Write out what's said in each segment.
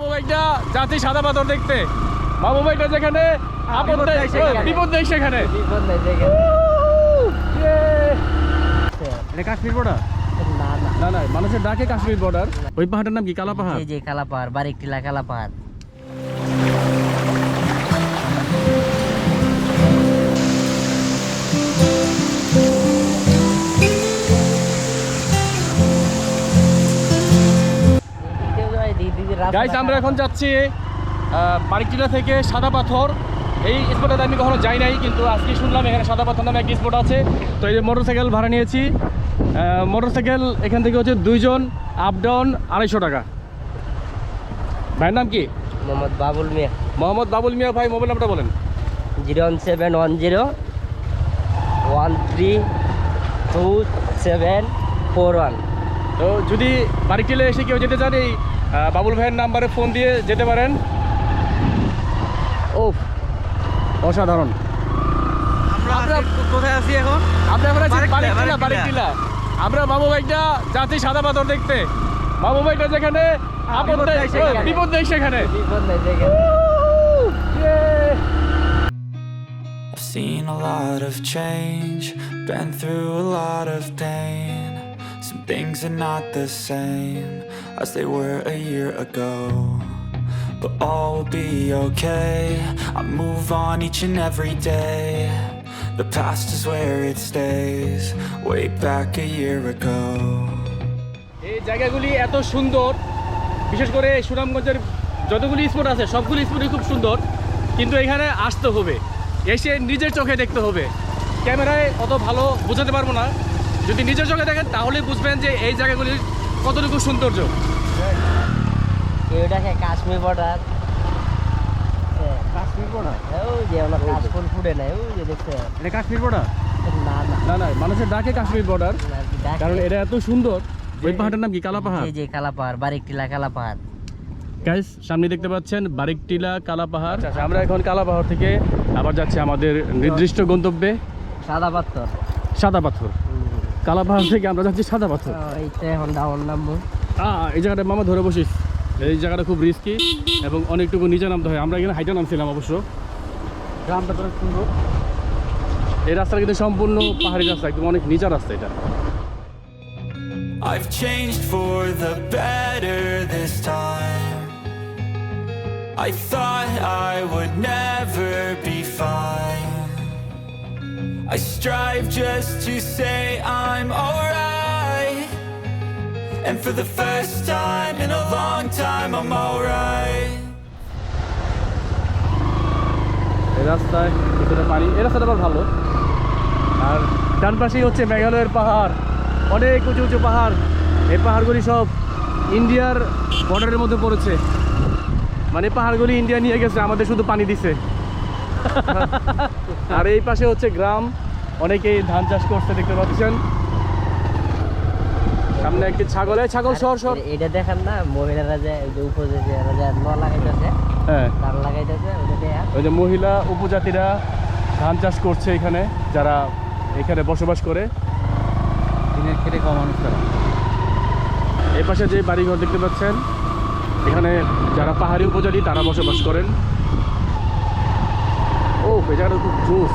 বাবু ভাইটা যাচ্ছি সাদা পাথর দেখতে। বাবু ভাইটা যেখানে আপদ বিপদ নেই সেখানে। বিপদ নেই সেখানে। বিপদ নাই দেখেন এটা কাশ্মীর বর্ডার না না। না মানুষের ডাকে কাশ্মীর বর্ডার ওই পাহাড়ের নাম কি? কালা পাহাড়? কালা পাহাড় বারিক টিলা কালা পাহাড়। গাইস আমরা এখন যাচ্ছি বারিকটিলা থেকে সাদা পাথর। এই স্পটটাতে আমি কখনো যাই নাই কিন্তু আজকে শুনলাম এখানে সাদা পাথর নামে একটা স্পট আছে। তো এই যে মোটরসাইকেল ভাড়া নিয়েছি। মোটরসাইকেল এখান থেকে হচ্ছে দুইজন আপ ডাউন আড়াইশো টাকা। ভাইয়ের নাম কি? মোহাম্মদ বাবুল মিয়া। মোহাম্মদ বাবুল মিয়া ভাই মোবাইল নাম্বারটা বলেন। Zero one seven one zero one three two seven four one. তো যদি বারিকটিলা এসে কেউ যেতে চান এই বাবুল ভাইয়ের নাম্বারে ফোন দিয়ে যেতে পারেন। ও অসাধারণ। আমরা বাবু ভাইটা যাচ্ছি সাদা পাথর দেখতে। বাবু ভাইটা যেখানে বিপদ নেই সেখানে। I've seen a lot of change, been through a lot of pain. Some things are not the same as they were a year ago. But all will be okay. I move on each and every day. The past is where it stays, way back a year ago. এই জায়গাগুলি এত সুন্দর বিশেষ করে সুনামগঞ্জের যতগুলি spot আছে সবগুলি স্পটই খুব সুন্দর কিন্তু এখানে আসতে হবে এসে নিজের চোখে দেখতে হবে ক্যামেরায় অত ভালো বোঝাতে পারব না যদি নিজের চোখে দেখেন তাহলে বুঝবেন যে এই জায়গাগুলির কতটুকু সৌন্দর্য। এটাকে কাশ্মীর বর্ডার কাশ্মীর বর্ডার ওই যে আমরা কাশফুল ফুটে নাই ওই যে দেখতে এটা কাশ্মীর বর্ডার না না। না না মানুষের ডাকে কাশ্মীর বর্ডার কারণ এটা এত সুন্দর। ওই পাহাড়টার নাম কি? কালা পাহাড়? এই যে কালা পাহাড় বারিক টিলা কালা পাহাড়। গাইস সামনে দেখতে পাচ্ছেন বারিকটিলা কালা পাহাড়। আচ্ছা আমরা এখন কালা পাহাড় থেকে আবার যাচ্ছি আমাদের নির্দিষ্ট গন্তব্যে। সাদা পাথর। সাদা পাথর। কালা পাহাড় থেকে আমরা যাচ্ছি সাদা পাথর। এইটা এখন ডাউন নামবো। এই জায়গাটা মামা ধরে বসিস। এই জায়গাটা খুব রিস্কি এবং অনেকটুকু নিচে নামতে হয়। আমরা এখানে হাইটে নামছিলাম অবশ্য। গ্রামটা তো সুন্দর। এই রাস্তাটা কিন্তু সম্পূর্ণ পাহাড়ি রাস্তা একদম অনেক নিচা রাস্তা এটা। I've changed for the better this time. I thought I would never be fine. I strive just to say I'm alright. And for the first time in a long time, I'm alright. এই রাস্তায় ভিতরে পানি এই রাস্তাটা আবার ভালো আর ডান পাশেই হচ্ছে মেঘালয়ের পাহাড় অনেক উঁচু উঁচু পাহাড় এই পাহাড়গুলি সব ইন্ডিয়ার বর্ডারের মধ্যে পড়েছে মানে পাহাড়গুলি ইন্ডিয়া নিয়ে গেছে আমাদের শুধু পানি দিছে আর এই পাশে হচ্ছে গ্রাম অনেকেই ধান চাষ করছে দেখতে পাচ্ছেন। সামনে একটি ছাগল এই ছাগল সর সর। এটা দেখেন না মহিলারা যে ওই যে উপরে যে ওরা যে ন লাগাইতেছে হ্যাঁ। ধান লাগাইতেছে ওই যে মহিলা উপজাতিরা ধান চাষ করছে এখানে যারা এখানে বসবাস করে। দিনের খেটে কম মানুষ তারা। এই পাশে যে বাড়িঘর দেখতে পাচ্ছেন এখানে যারা পাহাড়ি উপজাতি তারা বসবাস করেন। ও এই জায়গাটা খুব জোস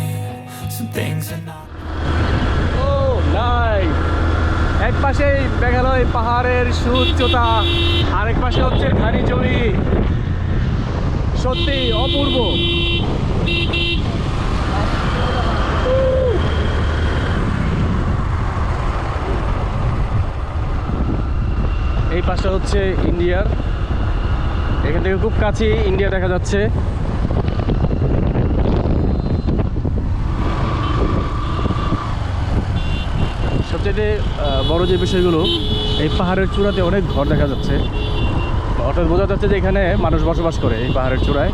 Some things are not. নাই এক পাশে মেঘালয় পাহাড়ের সুউচ্চতা আরেক পাশে হচ্ছে ধানি জমি সত্যি অপূর্ব। এই পাশটা হচ্ছে ইন্ডিয়ার। এখান থেকে খুব কাছে ইন্ডিয়া দেখা যাচ্ছে। সবচেয়ে বড় যে বিষয়গুলো, এই পাহাড়ের চূড়াতে অনেক ঘর দেখা যাচ্ছে। অর্থাৎ বোঝা যাচ্ছে যে এখানে মানুষ বসবাস করে এই পাহাড়ের চূড়ায়।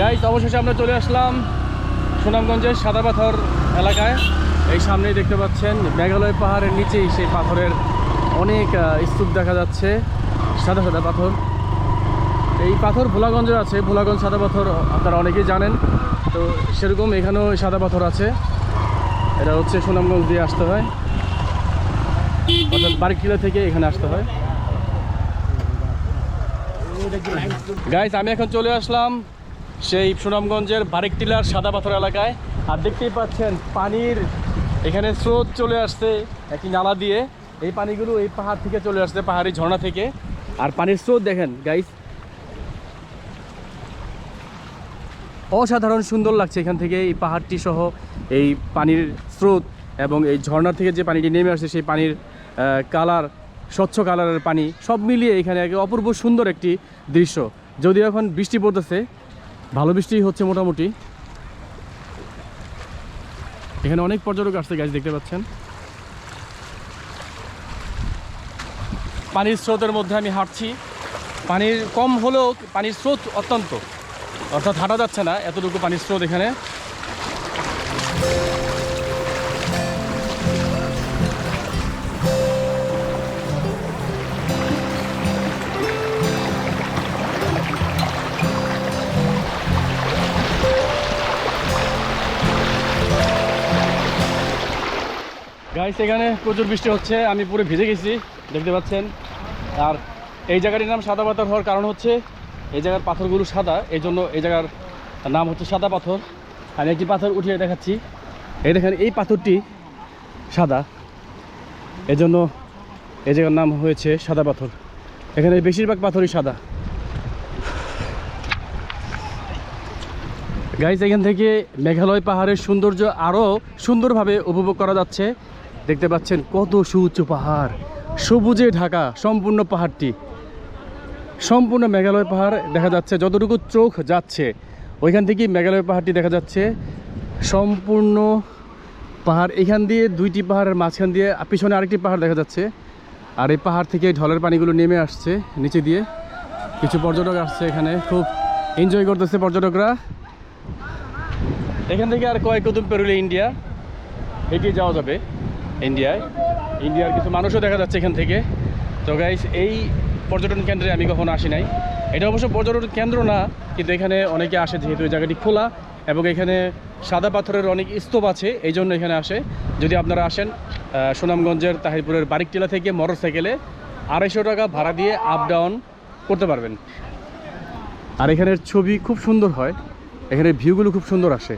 গাইজ অবশেষে আমরা চলে আসলাম সুনামগঞ্জের সাদা পাথর এলাকায়। এই সামনেই দেখতে পাচ্ছেন মেঘালয় পাহাড়ের নিচেই সেই পাথরের অনেক স্তূপ দেখা যাচ্ছে, সাদা সাদা পাথর। এই পাথর ভোলাগঞ্জে আছে, ভোলাগঞ্জ সাদা পাথর আপনারা অনেকেই জানেন। তো সেরকম এখানেও সাদা পাথর আছে। এটা হচ্ছে সুনামগঞ্জ দিয়ে আসতে হয়। অর্থাৎ থেকে এখানে আসতে হয়। গাইজ আমি এখন চলে আসলাম সেই সুনামগঞ্জের বারিকটিলার সাদা পাথর এলাকায়। আর দেখতেই পাচ্ছেন, পানির এখানে স্রোত চলে আসছে একটি নালা দিয়ে। এই পানিগুলো এই পাহাড় থেকে চলে আসছে, পাহাড়ি ঝর্ণা থেকে। আর পানির স্রোত দেখেন গাইজ অসাধারণ সুন্দর লাগছে এখান থেকে এই পাহাড়টি সহ এই পানির স্রোত এবং এই ঝর্ণা থেকে যে পানিটি নেমে আসছে, সেই পানির কালার, স্বচ্ছ কালারের পানি, সব মিলিয়ে এখানে অপূর্ব সুন্দর একটি দৃশ্য। যদিও এখন বৃষ্টি পড়তেছে, ভালো বৃষ্টি হচ্ছে মোটামুটি। এখানে অনেক পর্যটক আসছে গাছ দেখতে পাচ্ছেন। পানির স্রোতের মধ্যে আমি হাঁটছি। পানির কম হলেও পানির স্রোত অত্যন্ত। অর্থাৎ হাঁটা যাচ্ছে না, এতটুকু পানির স্রোত এখানে। গাইস এখানে প্রচুর বৃষ্টি হচ্ছে। আমি পুরো ভিজে গেছি, দেখতে পাচ্ছেন। আর এই জায়গাটির নাম সাদা পাথর হওয়ার কারণ হচ্ছে, এই জায়গার পাথরগুলো সাদা, এই জন্য এই জায়গার নাম হচ্ছে সাদা পাথর। আমি একটি পাথর উঠিয়ে দেখাচ্ছি। এই দেখেন, এই পাথরটি সাদা। এই জন্য এই জায়গার নাম হয়েছে সাদা পাথর। এখানে বেশিরভাগ পাথরই সাদা। গাইজ এখান থেকে মেঘালয় পাহাড়ের সৌন্দর্য আরও সুন্দরভাবে উপভোগ করা যাচ্ছে। দেখতে পাচ্ছেন কত সুউচ্চ পাহাড়। সবুজে ঢাকা, সম্পূর্ণ পাহাড়টি। সম্পূর্ণ মেঘালয় পাহাড় দেখা যাচ্ছে, যতটুকু চোখ যাচ্ছে। ওইখান থেকেই মেঘালয় পাহাড়টি দেখা যাচ্ছে। সম্পূর্ণ পাহাড়, এখান দিয়ে দুইটি পাহাড়ের মাঝখান দিয়ে পিছনে আরেকটি পাহাড় দেখা যাচ্ছে। আর এই পাহাড় থেকে ঢলের পানিগুলো নেমে আসছে নিচে দিয়ে। কিছু পর্যটক আসছে এখানে, খুব এনজয় করতেছে পর্যটকরা। এখান থেকে আর কয়েক কদম পেরোলে ইন্ডিয়া এগিয়ে যাওয়া যাবে। ইন্ডিয়ায় ইন্ডিয়ার কিছু মানুষও দেখা যাচ্ছে এখান থেকে। তো গাইস এই পর্যটন কেন্দ্রে আমি কখনো আসি নাই। এটা অবশ্য পর্যটন কেন্দ্র না, কিন্তু এখানে অনেকে আসে যেহেতু এই জায়গাটি খোলা এবং এখানে সাদা পাথরের অনেক স্তূপ আছে এই জন্য এখানে আসে। যদি আপনারা আসেন সুনামগঞ্জের তাহিরপুরের বারিকটিলা থেকে মোটর সাইকেলে আড়াইশো টাকা ভাড়া দিয়ে আপ ডাউন করতে পারবেন। আর এখানের ছবি খুব সুন্দর হয়। এখানে ভিউগুলো খুব সুন্দর আসে।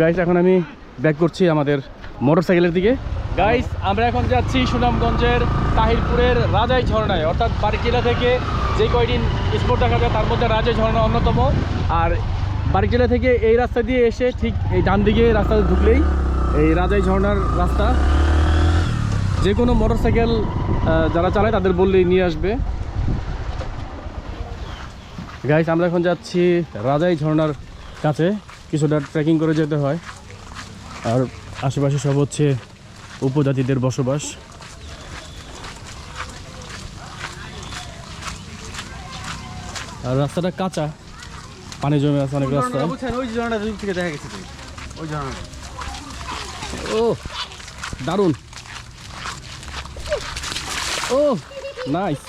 গাইস এখন আমি ব্যাক করছি আমাদের মোটরসাইকেলের দিকে। গাইস আমরা এখন যাচ্ছি সুনামগঞ্জের তাহিরপুরের রাজাই ঝর্ণায়, অর্থাৎ বারিকিলা থেকে যে কয়দিন স্পোর্ট দেখা যায় তার মধ্যে রাজাই ঝর্ণা অন্যতম। আর বারিকিলা থেকে এই রাস্তা দিয়ে এসে ঠিক এই ডান দিকে রাস্তাতে ঢুকলেই এই রাজাই ঝর্ণার রাস্তা। যে কোনো মোটরসাইকেল যারা চালায় তাদের বললেই নিয়ে আসবে। গাইস আমরা এখন যাচ্ছি রাজাই ঝর্ণার কাছে। কিছুটা ট্রেকিং করে যেতে হয়। আর আশেপাশে সব হচ্ছে উপজাতিদের বসবাস। আর রাস্তাটা কাঁচা। পানি জমে আছে অনেক রাস্তা ওই ঝর্ণা দূর থেকে দেখা গেছে ওই ঝর্ণা ও দারুণ। ও নাইস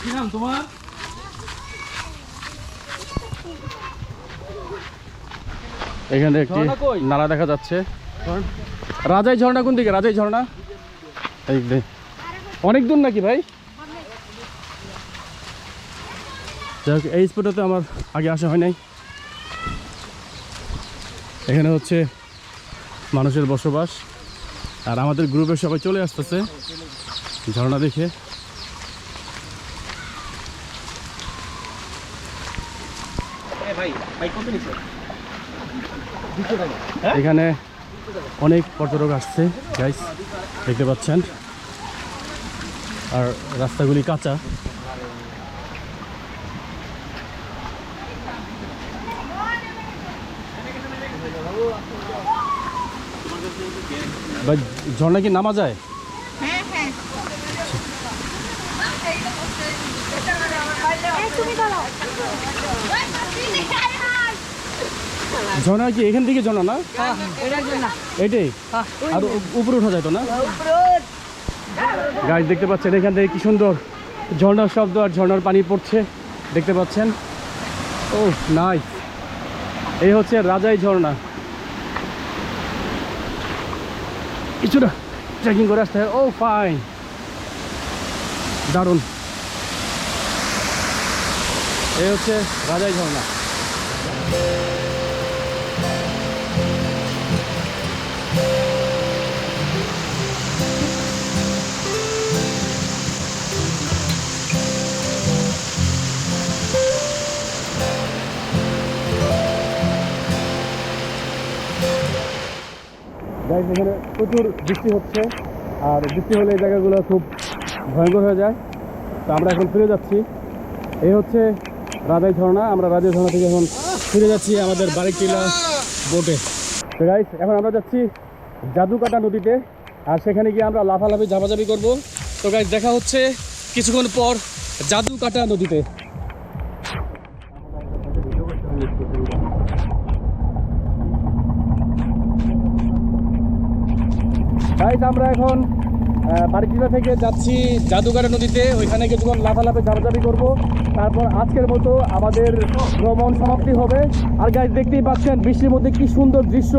কি নাম তোমার এখানে একটি নালা দেখা যাচ্ছে। রাজাই ঝর্ণা কোন দিকে? রাজাই ঝর্ণা? অনেক দূর নাকি ভাই? যাই হোক, এই স্পটে তো আমার আগে আসা হয় নাই। এখানে হচ্ছে মানুষের বসবাস। আর আমাদের গ্রুপের সবাই চলে আসতেছে। ঝর্ণা দেখে। এখানে অনেক পর্যটক আসছে গাইস দেখতে পাচ্ছেন। আর রাস্তাগুলি কাঁচা। ভাই ঝর্ণা কি নামা যায়? তুমি দাঁড়াও ঝর্ণা কি? এখান থেকে ঝর্ণা না? এটাই? আর উপরে ওঠা যায় তো না? গাছ দেখতে পাচ্ছেন এখান থেকে কি সুন্দর ঝর্ণার শব্দ আর ঝর্ণার পানি পড়ছে। দেখতে পাচ্ছেন? ও নাই এই হচ্ছে রাজাই ঝর্ণা। কিছুটা ট্রেকিং করে আসতে ও ফাইন দারুণ। এই হচ্ছে রাজাই ঝর্ণা। গাইজ এখানে প্রচুর বৃষ্টি হচ্ছে, আর বৃষ্টি হলে এই জায়গাগুলো খুব ভয়ঙ্কর হয়ে যায়। তো আমরা এখন ফিরে যাচ্ছি। এই হচ্ছে রাজাই ঝর্ণা। আমরা রাজাই ঝর্ণা থেকে এখন ফিরে যাচ্ছি আমাদের বাড়িটিলা বোটে। তো গাইজ এখন আমরা যাচ্ছি জাদুকাটা নদীতে, আর সেখানে গিয়ে আমরা লাফালাফি, ঝাপাঝাপি করব। তো গাইজ দেখা হচ্ছে কিছুক্ষণ পর জাদুকাটা নদীতে। গাইজ আমরা এখন বাড়িটিলা থেকে যাচ্ছি জাদুঘাটা নদীতে। ওইখানে কিছুক্ষণ লাফালাফে জাবাজাবি করব। তারপর আজকের মতো আমাদের ভ্রমণ সমাপ্তি হবে। আর গাইজ দেখতেই পাচ্ছেন, বৃষ্টির মধ্যে কি সুন্দর দৃশ্য।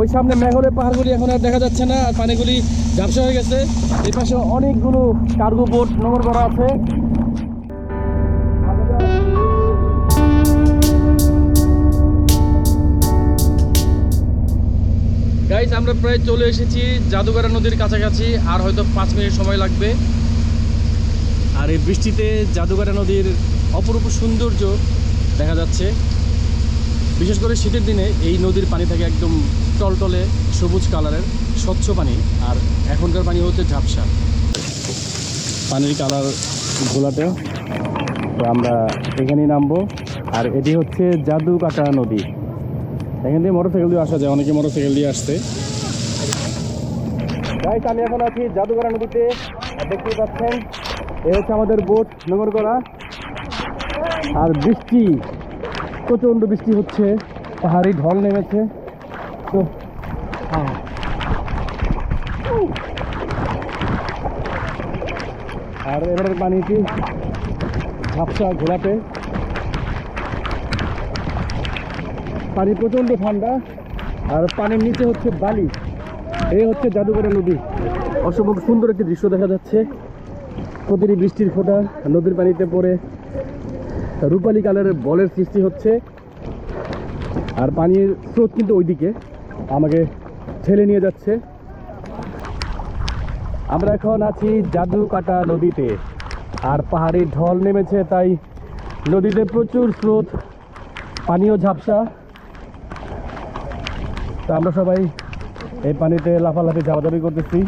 ওই সামনে মেঘলের পাহাড়গুলি এখন আর দেখা যাচ্ছে না, আর পানিগুলি ঝাপসা হয়ে গেছে। এই পাশে অনেকগুলো কার্গো বোট নোংর করা আছে। গাইজ আমরা প্রায় চলে এসেছি জাদুঘরা নদীর কাছাকাছি, আর হয়তো পাঁচ মিনিট সময় লাগবে। আর এই বৃষ্টিতে জাদুঘরা নদীর অপরূপ সৌন্দর্য দেখা যাচ্ছে। বিশেষ করে শীতের দিনে এই নদীর পানি থাকে একদম টলটলে, সবুজ কালারের, স্বচ্ছ পানি, আর এখনকার পানি হচ্ছে ঝাপসা। পানির কালার ঘোলাটে। তো আমরা এখানেই নামবো। আর এটি হচ্ছে জাদুকাটা নদী। এখান দিয়ে মোটরসাইকেল দিয়ে আসা যায়, অনেকে মোটরসাইকেল দিয়ে আসতে। গাইস আমি এখন আছি জাদুঘরা নদীতে। দেখতে পাচ্ছেন, এ হচ্ছে আমাদের বোট করা আর বৃষ্টি, প্রচণ্ড বৃষ্টি হচ্ছে, পাহাড়ি ঢল নেমেছে। তো হ্যাঁ। আর এবারের পানিটি ঝাপসা ঘোলাটে পানি প্রচণ্ড ঠান্ডা, আর পানির নিচে হচ্ছে বালি। এই হচ্ছে জাদুঘরের নদী। অসম্ভব সুন্দর একটি দৃশ্য দেখা যাচ্ছে। প্রতিটি বৃষ্টির ফোঁটা নদীর পানিতে পড়ে। রূপালী কালারের বলের সৃষ্টি হচ্ছে। আর পানির স্রোত কিন্তু ওইদিকে আমাকে ঠেলে নিয়ে যাচ্ছে। আমরা এখন আছি জাদুকাটা নদীতে। আর পাহাড়ি ঢল নেমেছে, তাই নদীতে প্রচুর স্রোত, পানীয় ঝাপসা। তো আমরা সবাই এই পানিতে লাফালাফি ঝাপাঝাপি করতেছি।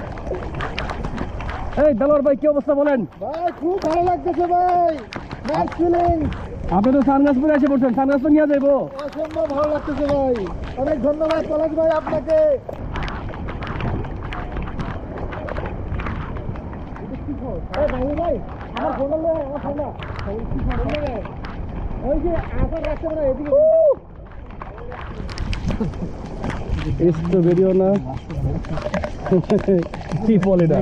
এই দালোয়ার ভাই কি অবস্থা বলেন? ভাই খুব ভালো লাগতেছে ভাই। আপনি তো সানগ্লাস পরে এসে পড়ছেন সানগ্লাস তো নিয়ে যাব অসম্ভব ভালো লাগতেছে ভাই। অনেক ধন্যবাদ পলাশ ভাই আপনাকে। ভাই আমার ওই যে আসার মানে এদিকে। এস তো বেরিও না? কি ফল এটা?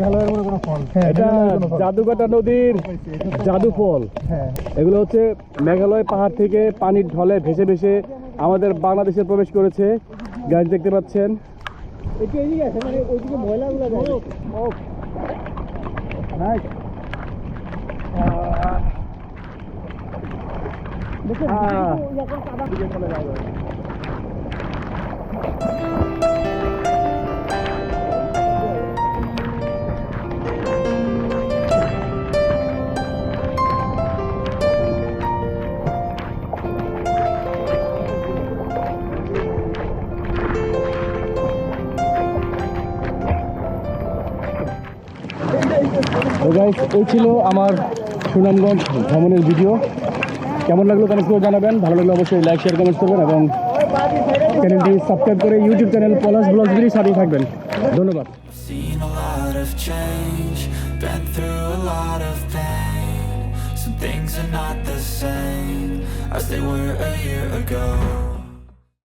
এটা জাদুকাটা নদীর জাদু ফল। হ্যাঁ। এগুলো হচ্ছে মেঘালয় পাহাড় থেকে পানির ঢলে ভেসে ভেসে আমাদের বাংলাদেশে প্রবেশ করেছে। গাছ দেখতে পাচ্ছেন? একটু গাইজ এই ছিল আমার সুনামগঞ্জ ভ্রমণের ভিডিও কেমন লাগল কানেক্ট একটু জানাবেন। ভালো লাগলে অবশ্যই লাইক শেয়ার কমেন্ট করবেন এবং চ্যানেলটি সাবস্ক্রাইব করে ইউটিউব চ্যানেল পলাশ ব্লগসগুলি সাথেই থাকবেন ধন্যবাদ. Some things are not the same as they were a year ago.